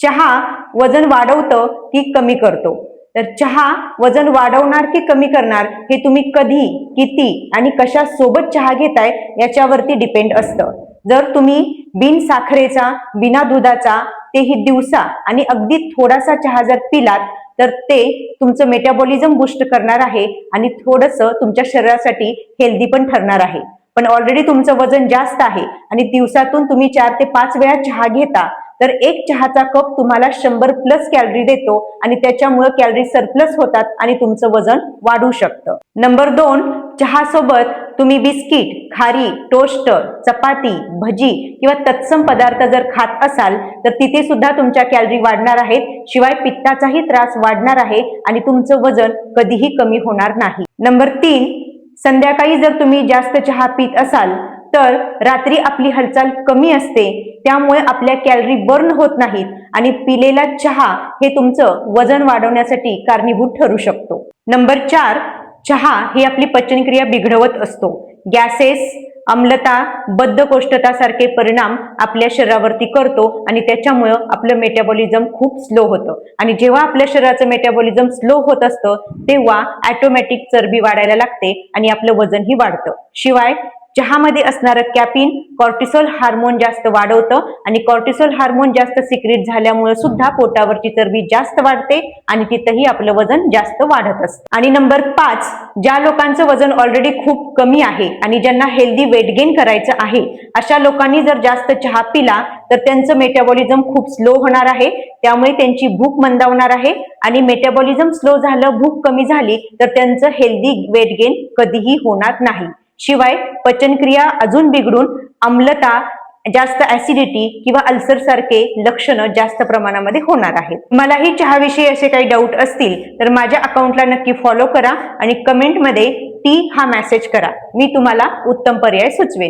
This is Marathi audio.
चहा वजन वाढवतं की कमी करतो. तर चहा वजन वाढवणार की कमी करणार हे तुम्ही कधी किती आणि कशा सोबत चहा घेताय याच्यावरती डिपेंड असतं. जर तुम्ही बिन साखरेचा बिना दुधाचा तेही दिवसा आणि अगदी थोडासा चहा जर पिलात तर ते तुमचं मेटाबॉलिझम बुस्ट करणार आहे आणि थोडंसं तुमच्या शरीरासाठी हेल्दी पण ठरणार आहे. पण ऑलरेडी तुमचं वजन जास्त आहे आणि दिवसातून तुम्ही चार ते पाच वेळा चहा घेता तर एक चहाचा कप तुम्हाला शंभर प्लस कॅलरी देतो आणि त्याच्यामुळे कॅलरी सरप्लस होतात आणि तुमचं वजन वाढू शकतं. नंबर दोन चहा सोबत तुम्ही बिस्किट खारी टोस्ट चपाती भजी किंवा तत्सम पदार्थ जर खात असाल तर तिथे सुद्धा तुमच्या कॅलरी वाढणार आहेत. शिवाय पित्ताचाही त्रास वाढणार आहे आणि तुमचं वजन कधीही कमी होणार नाही. नंबर तीन संध्याकाळी जर तुम्ही जास्त चहा पित असाल तर रात्री आपली हालचाल कमी असते. त्यामुळे आपल्या कॅलरी बर्न होत नाहीत आणि पिलेला चहा हे तुमचं वजन वाढवण्यासाठी कारणीभूत ठरू शकतो. नंबर चार चहा ही आपली पचनक्रिया बिघडवत असतो. गॅसेस आम्लता बद्धकोष्ठता सारखे परिणाम आपल्या शरीरावरती करतो आणि त्याच्यामुळं आपलं मेटाबॉलिझम खूप स्लो होतं. आणि जेव्हा आपल्या शरीराचं मेटाबॉलिझम स्लो होत असतं तेव्हा ऑटोमॅटिक चरबी वाढायला लागते आणि आपलं वजनही वाढतं. शिवाय चहामध्ये असणारं कॅपिन कॉर्टिसोल हार्मोन जास्त वाढवतं आणि कॉर्टिसोल हार्मोन जास्त सिक्रेट झाल्यामुळे सुद्धा पोटावरची चरबी जास्त वाढते आणि तिथंही आपलं वजन जास्त वाढत असतं. आणि नंबर पाच ज्या लोकांचं वजन ऑलरेडी खूप कमी आहे आणि ज्यांना हेल्दी वेट गेन करायचं आहे अशा लोकांनी जर जास्त चहा पिला तर त्यांचं मेटाबॉलिझम खूप स्लो होणार आहे. त्यामुळे त्यांची भूक मंदावणार आहे आणि मेटाबॉलिझम स्लो झालं भूक कमी झाली तर त्यांचं हेल्दी वेट गेन कधीही होणार नाही. शिवाय पचनक्रिया अजून बिघडून अम्लता जास्त ऍसिडिटी किंवा अल्सर सारखे लक्षणं जास्त प्रमाणामध्ये होणार आहेत. मलाही चहाविषयी असे काही डाऊट असतील तर माझ्या अकाउंटला नक्की फॉलो करा आणि कमेंटमध्ये टी हा मेसेज करा. मी तुम्हाला उत्तम पर्याय सुचवेन.